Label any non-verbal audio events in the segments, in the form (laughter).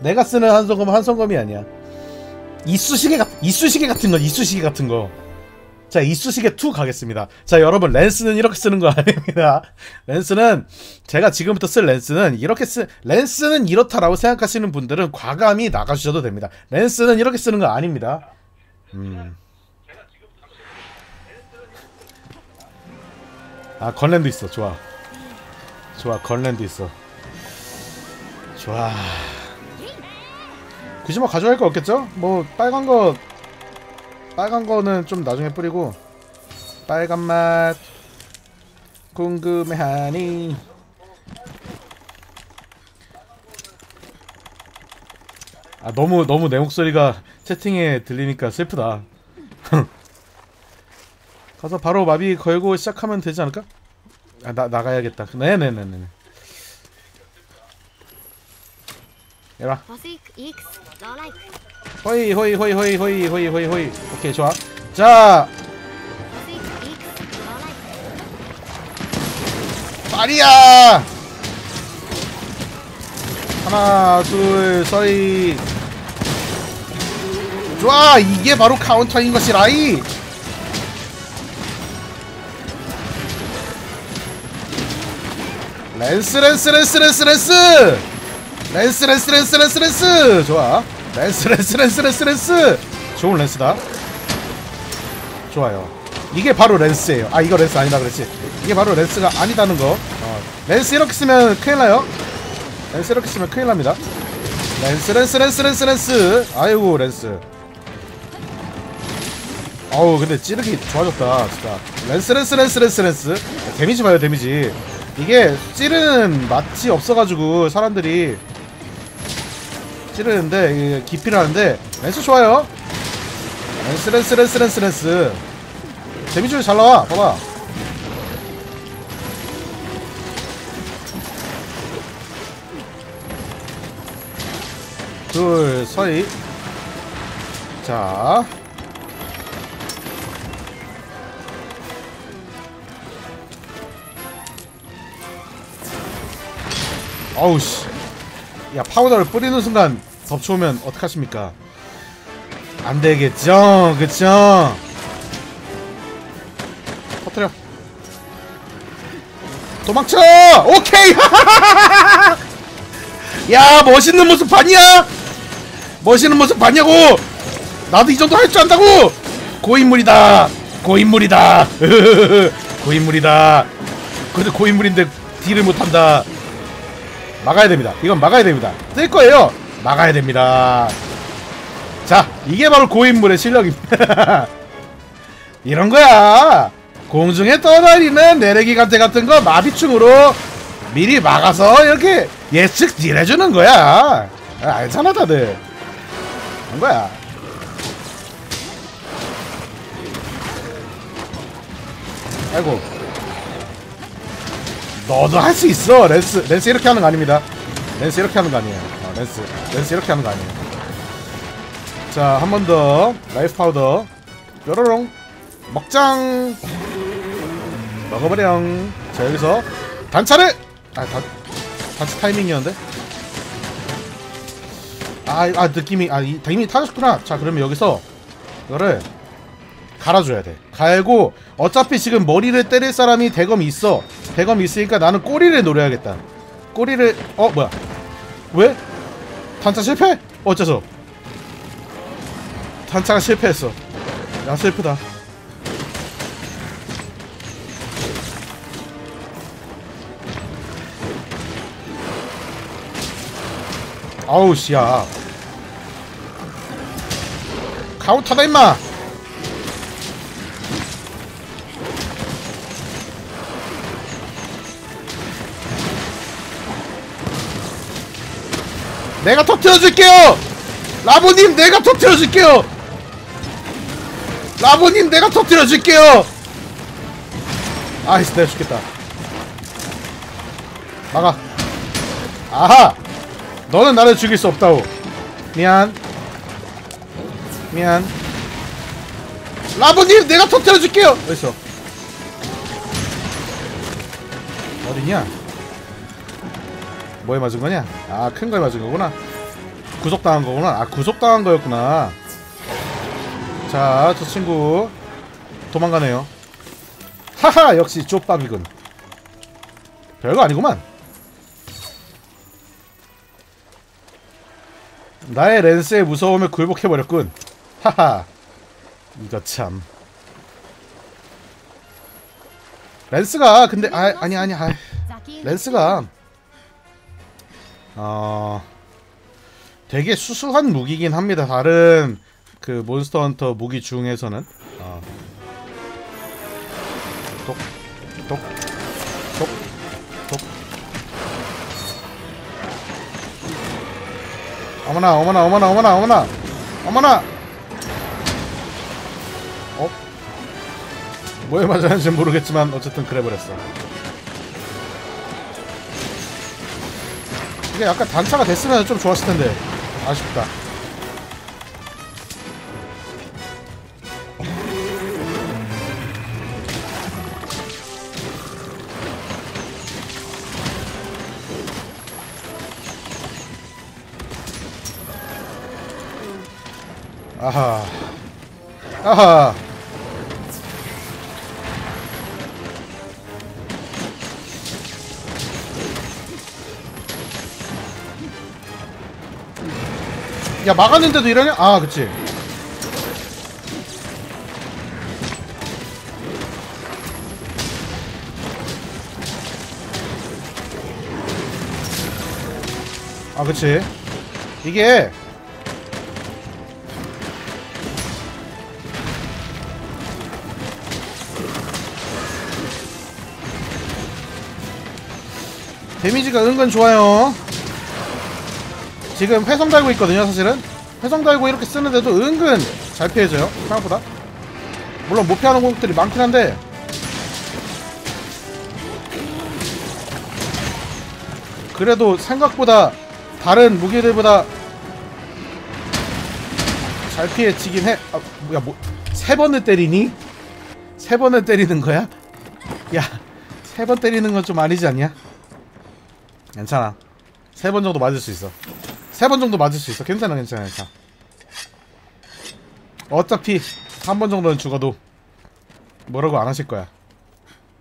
내가 쓰는 한성검은 한성검이 아니야. 이쑤시개 같 이쑤시개 같은 거 이쑤시개 같은 거. 자 이쑤시개 2 가겠습니다. 자 여러분 렌스는 이렇게 쓰는 거 아닙니다. (laughs) 렌스는 제가 지금부터 쓸 렌스는 이렇게 쓰 렌스는 이렇다라고 생각하시는 분들은 과감히 나가주셔도 됩니다. 렌스는 이렇게 쓰는 거 아닙니다. 음. 아 건랜도 있어 좋아 좋아 건랜도 있어 좋아 뭐 가져갈 거 없겠죠? 뭐 빨간 거 빨간 거는 좀 나중에 뿌리고 빨간 맛 궁금해하니 아 너무 너무 내 목소리가 채팅에 들리니까 슬프다 (laughs) 가서 바로 마비 걸고 시작하면 되지 않을까? 아, 나, 나가야겠다. 네네네네. The light. 호이, 호이, 호이, 호이, 호이, 호이, 호이, 호이. 오케이, 좋아. 자. 파리야! 하나, 둘, 서이. 좋아! 이게 바로 카운터인 것이 라이! 랜스, 랜스, 랜스, 랜스, 랜스! 랜스, 랜스, 랜스, 랜스, 랜스! 좋아. 랜스, 랜스, 랜스, 랜스, 랜스! 좋은 랜스다. 좋아요. 이게 바로 렌스예요. 아 이거 렌스 아니다 그랬지. 이게 바로 렌스가 아니다는 거. 어, 렌스 이렇게 쓰면 큰일 나요. 렌스 이렇게 쓰면 큰일 납니다. 렌스 렌스 렌스 렌스 렌스. 아이고 렌스. 어우 근데 찌르기 좋아졌다 진짜. 렌스 렌스 렌스 렌스 렌스. 데미지 봐요 데미지. 이게 찌르는 맛이 없어가지고 사람들이 찌르는데 하는데 렌스 좋아요. 렌스 렌스 렌스 렌스 렌스. 데미지 잘 나와. 봐봐. 둘 서이 자. 어우씨. 야 파우더를 뿌리는 순간 덮쳐오면 어떡하십니까? 안 되겠죠? 그쵸? 터뜨려. 도망쳐! 오케이! (laughs) 야 멋있는 모습 봤냐? 멋있는 모습 봤냐고? 나도 이 정도 할 줄 안다고! 고인물이다! 고인물이다! (laughs) 고인물이다! 그래도 고인물인데 딜을 못한다. 막아야 됩니다. 이건 막아야 됩니다. 뜰 거예요 막아야 됩니다. 자 이게 바로 고인물의 실력입니다 (laughs) 이런 거야. 공중에 떠다니는 내래기 간태 같은 거 마비충으로 미리 막아서 이렇게 예측 딜해주는 거야. 아, 알잖아 다들. 그런 거야. 아이고. 너도 할 수 있어. 랜스 랜스 이렇게 하는 거 아닙니다. 랜스 이렇게 하는 거 아니에요. 어, 랜스. 랜스 이렇게 하는 거 아니에요. 자 한 번 더. 라이프 파우더. 뾰로롱. 먹장. 먹어버렴 자 여기서 단차를. 아 단, 단차 타이밍이었는데? 아, 아 느낌이 아 이, 이미 타졌구나. 자 그러면 여기서 이거를 갈아줘야 돼. 갈고 어차피 지금 머리를 때릴 사람이 대검이 있어. 대검이 있으니까 나는 꼬리를 노려야겠다. 꼬리를 어 뭐야? 왜? 단차 실패? 어째서? 단차가 실패했어. 야 슬프다. 아우 씨야. 카운터다 임마 내가 터트려줄게요! 라보님 내가 터트려줄게요! 라보님 내가 터트려줄게요! 아이씨 내가 죽겠다. 막아. 아하! 너는 나를 죽일 수 없다오 미안. 미안. 라보님 내가 터뜨려줄게요! 어딨어? 어디냐 뭐에 맞은 거냐 아 큰 거에 맞은 거구나 구속당한 거구나. 아 구속당한 거였구나. 자, 저 친구 도망가네요. 하하, 역시 쪽밥이군. 별거 아니구만. 나의 렌스의 무서움을 굴복해버렸군. 하하. 이거 참. 렌스가 근데 아 아니 아니 아 렌스가 어 되게 수수한 무기긴 합니다. 다른 그 몬스터 헌터 무기 중에서는 어. 똑, 똑, 똑, 똑. 어머나, 어머나, 어머나, 어머나, 어머나, 어머나. 어? 뭐에 맞았는지 모르겠지만 어쨌든 그래 버렸어. 이게 약간 단차가 됐으면 좀 좋았을 텐데 아쉽다. 아하. 아하. 야 막았는데도 이러냐? 아 그치. 아 그치. 이게 데미지가 은근 좋아요 지금 회성 달고 있거든요 사실은 회성 달고 이렇게 쓰는데도 은근 잘 피해져요 생각보다 물론 못 피하는 공격들이 많긴 한데 그래도 생각보다 다른 무기들보다 잘 피해지긴 해 아, 뭐야 뭐 세 번을 때리니? 세 번을 때리는 거야? 야 세 번 때리는 건 좀 아니지 않냐? 괜찮아 세 번 정도 맞을 수 있어 세 번 정도 맞을 수 있어. 괜찮아 괜찮아 괜찮아. 어차피 한 번 정도는 죽어도 뭐라고 안 하실 거야.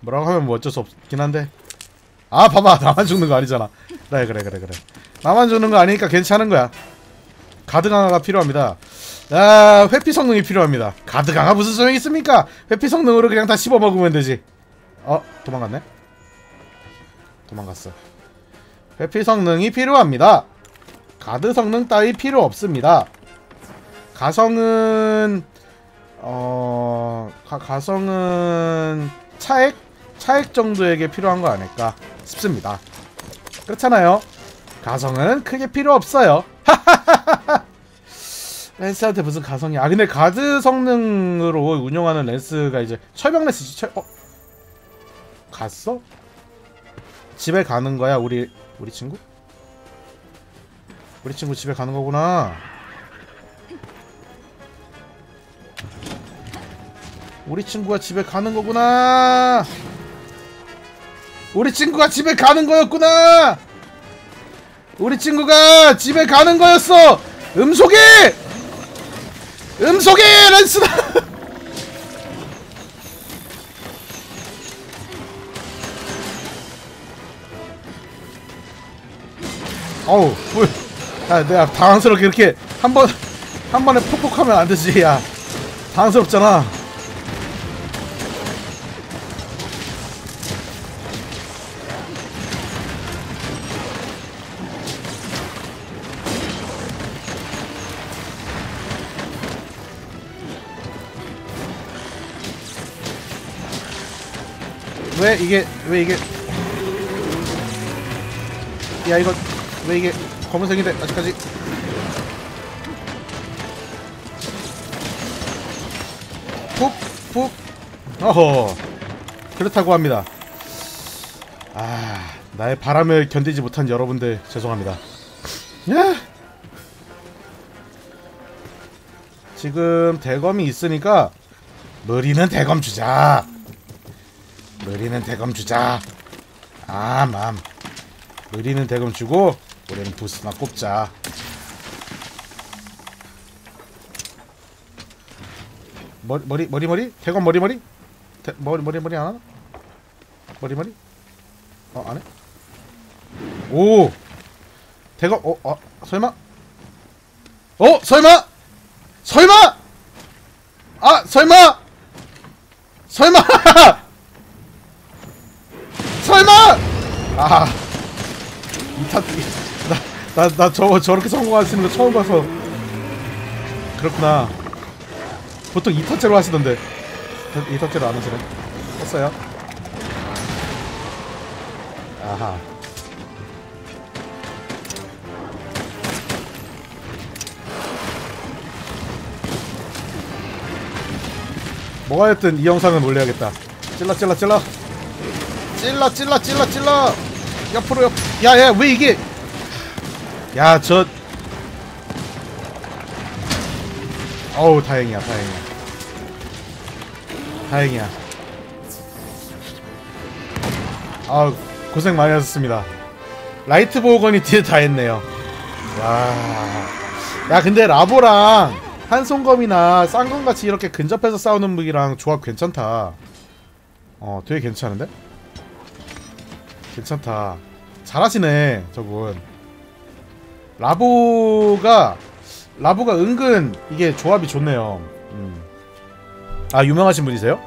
뭐라고 하면 뭐 어쩔 수 없긴 한데. 아 봐봐. 나만 죽는 거 아니잖아. 그래 그래 그래 그래. 나만 죽는 거 아니니까 괜찮은 거야. 가드 강화가 필요합니다. 아 회피 성능이 필요합니다. 가드 강화 무슨 소용이 있습니까? 회피 성능으로 그냥 다 씹어 먹으면 되지. 어 도망갔네? 도망갔어. 회피 성능이 필요합니다. 가드 성능 따위 필요 없습니다. 가성은 어 가, 가성은 차액 차액 정도에게 필요한 거 아닐까 싶습니다. 그렇잖아요. 가성은 크게 필요 없어요. (laughs) 랜스한테 무슨 가성이? 아 근데 가드 성능으로 운영하는 랜스가 이제 철벽 랜스지. 철... 어? 갔어? 집에 가는 거야 우리 우리 친구? 우리 친구 집에 가는 거구나. 우리 친구가 집에 가는 거구나. 우리 친구가 집에 가는 거였구나. 우리 친구가 집에 가는 거였어. 음속이! 음속이 랜스다. (laughs) 어우, 뭘. 야, 내가 당황스럽게 이렇게 한 번, 한 번에 폭폭 하면 안 되지, 야. 당황스럽잖아. 왜 이게, 왜 이게. 야, 이거 왜 이게 검은색인데 아직까지. 푹푹 어허. 그렇다고 합니다. 아 나의 바람을 견디지 못한 여러분들 죄송합니다. 야 지금 대검이 있으니까 머리는 대검 주자. 머리는 대검 주자. 아맘. 머리는 대검 주고 우리는 부스나 꼽자. 머리 머리 머리 머리? 대건 머리 머리? 대, 머리 머리 머리 안 하나? 머리 머리? 어 안해? 오! 대건 어, 어 설마? 어 설마? 설마? 아 설마? 설마? (laughs) 설마? 아 이타 나 나 저거 저렇게 성공하시는 거 처음 봐서. 그렇구나. 보통 이타째로 하시던데. 이타째로 안 하시네. 했어요? 아하. 뭐가 됐든 이 영상은 올려야겠다. 찔러 찔러 찔러. 찔러 찔러 찔러 찔러. 옆으로 옆. 야야 왜 이게 야 저 어우 다행이야 다행이야. 다행이야. 아 고생 많이 하셨습니다. 라이트 보건이 뒤에 다 했네요. 와 야 근데 라보랑 한송검이나 쌍검같이 이렇게 근접해서 싸우는 무기랑 조합 괜찮다. 어 되게 괜찮은데? 괜찮다. 잘하시네 저분 라보가 라보가 은근 이게 조합이 좋네요. 음. 아 유명하신 분이세요?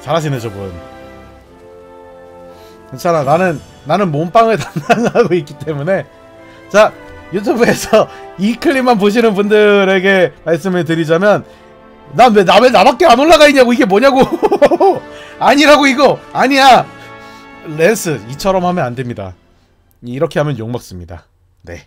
잘하시네 저분. 괜찮아 나는 나는 몸빵을 (laughs) 담당하고 있기 때문에 자 유튜브에서 이 클립만 보시는 분들에게 말씀을 드리자면 난 왜 나 왜 나밖에 안 올라가 있냐고 이게 뭐냐고 (laughs) 아니라고 이거 아니야 랜스 이처럼 하면 안 됩니다 이렇게 하면 욕 먹습니다. 네